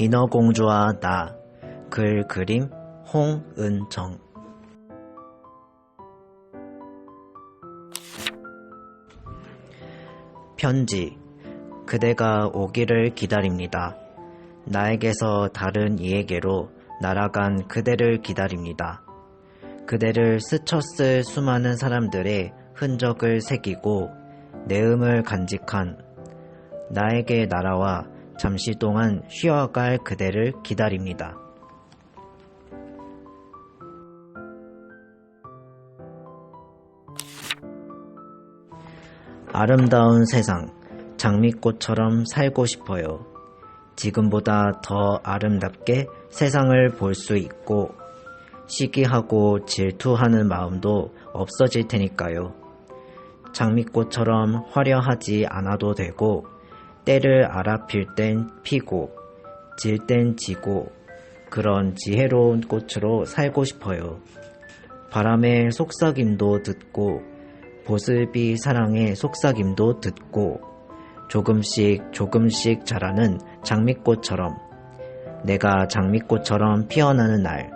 인어공주와 나, 글 그림 홍은정 편지 그대가 오기를 기다립니다. 나에게서 다른 이에게로 날아간 그대를 기다립니다. 그대를 스쳤을 수많은 사람들의 흔적을 새기고 내음을 간직한 나에게 날아와 잠시 동안 쉬어갈 그대를 기다립니다. 아름다운 세상, 장미꽃처럼 살고 싶어요. 지금보다 더 아름답게 세상을 볼 수 있고, 시기하고 질투하는 마음도 없어질 테니까요. 장미꽃처럼 화려하지 않아도 되고, 때를 알아 필 땐 피고, 질 땐 지고, 그런 지혜로운 꽃으로 살고 싶어요. 바람의 속삭임도 듣고, 보슬비 사랑의 속삭임도 듣고, 조금씩 조금씩 자라는 장미꽃처럼, 내가 장미꽃처럼 피어나는 날,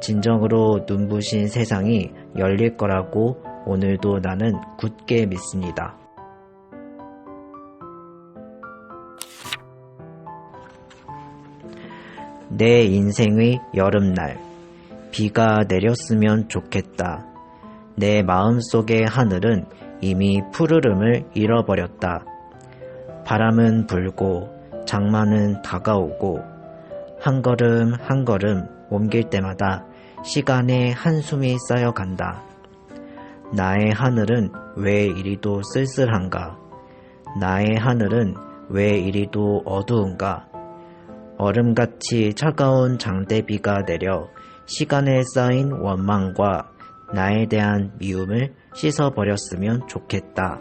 진정으로 눈부신 세상이 열릴 거라고 오늘도 나는 굳게 믿습니다. 내 인생의 여름날, 비가 내렸으면 좋겠다. 내 마음속의 하늘은 이미 푸르름을 잃어버렸다. 바람은 불고, 장마는 다가오고, 한 걸음 한 걸음 옮길 때마다 시간의 한숨이 쌓여간다. 나의 하늘은 왜 이리도 쓸쓸한가? 나의 하늘은 왜 이리도 어두운가? 얼음같이 차가운 장대비가 내려 시간에 쌓인 원망과 나에 대한 미움을 씻어버렸으면 좋겠다.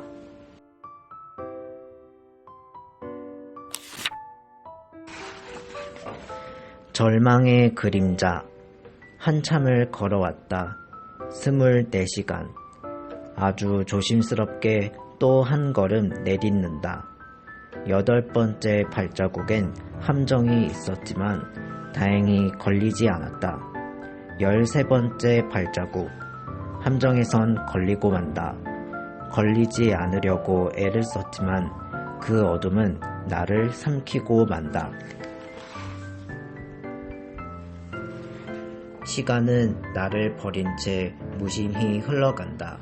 절망의 그림자 한참을 걸어왔다. 스물네 시간. 아주 조심스럽게 또 한 걸음 내딛는다. 여덟 번째 발자국엔 함정이 있었지만 다행히 걸리지 않았다. 열세 번째 발자국. 함정에선 걸리고 만다. 걸리지 않으려고 애를 썼지만 그 어둠은 나를 삼키고 만다. 시간은 나를 버린 채 무심히 흘러간다.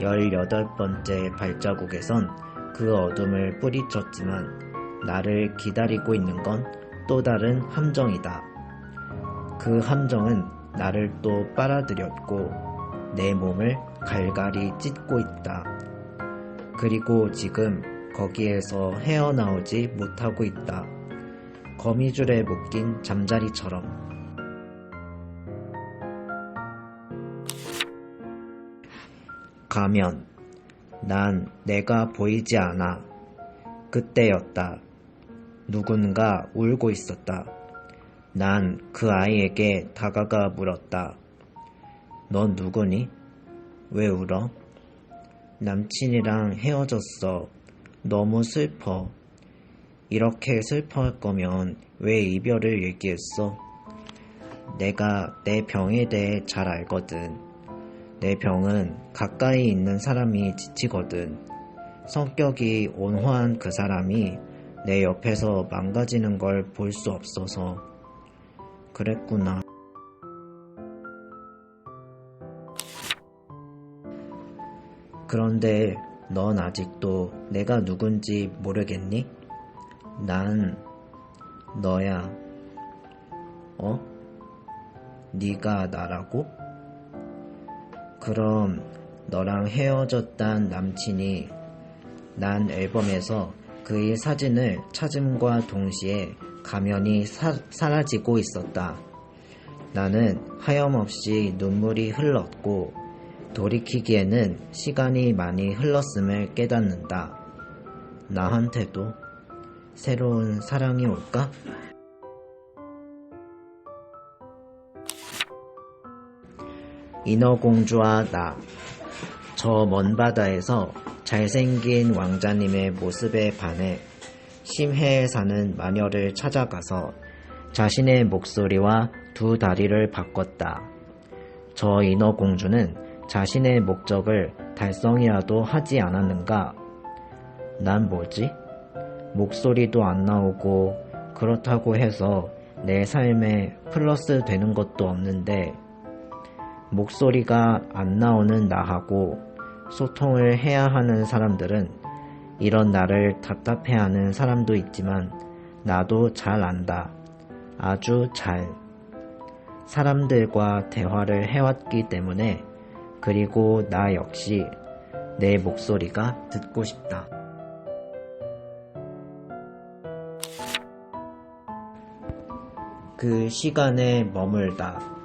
열여덟 번째 발자국에선 그 어둠을 뿌리쳤지만 나를 기다리고 있는 건 또 다른 함정이다. 그 함정은 나를 또 빨아들였고 내 몸을 갈갈이 찢고 있다. 그리고 지금 거기에서 헤어나오지 못하고 있다. 거미줄에 묶인 잠자리처럼. 가면 난 내가 보이지 않아. 그때였다. 누군가 울고 있었다. 난 그 아이에게 다가가 물었다. 넌 누구니? 왜 울어? 남친이랑 헤어졌어. 너무 슬퍼. 이렇게 슬퍼할 거면 왜 이별을 얘기했어? 내가 내 병에 대해 잘 알거든. 내 병은 가까이 있는 사람이 지치거든. 성격이 온화한 그 사람이 내 옆에서 망가지는 걸 볼 수 없어서. 그랬구나. 그런데 넌 아직도 내가 누군지 모르겠니? 난 너야. 어? 네가 나라고? 그럼 너랑 헤어졌단 남친이 난 앨범에서 그의 사진을 찾음과 동시에 가면이 사, 사라지고 있었다. 나는 하염없이 눈물이 흘렀고 돌이키기에는 시간이 많이 흘렀음을 깨닫는다. 나한테도 새로운 사랑이 올까? 인어공주와 나. 저 먼 바다에서 잘생긴 왕자님의 모습에 반해 심해에 사는 마녀를 찾아가서 자신의 목소리와 두 다리를 바꿨다. 저 인어공주는 자신의 목적을 달성이라도 하지 않았는가? 난 뭐지? 목소리도 안 나오고 그렇다고 해서 내 삶에 플러스 되는 것도 없는데 목소리가 안 나오는 나하고 소통을 해야 하는 사람들은 이런 나를 답답해하는 사람도 있지만 나도 잘 안다. 아주 잘. 사람들과 대화를 해왔기 때문에 그리고 나 역시 내 목소리가 듣고 싶다. 그 시간에 머물다.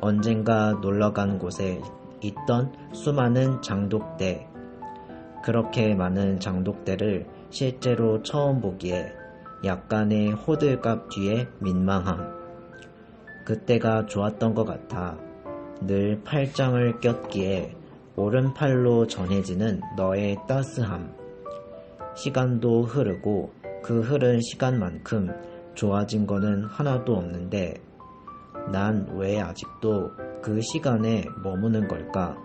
언젠가 놀러간 곳에 있던 수많은 장독대. 그렇게 많은 장독대를 실제로 처음 보기에 약간의 호들갑 뒤에 민망함. 그때가 좋았던 것 같아. 늘 팔짱을 꼈기에 오른팔로 전해지는 너의 따스함. 시간도 흐르고 그 흐른 시간만큼 좋아진 거는 하나도 없는데 난 왜 아직도 그 시간에 머무는 걸까?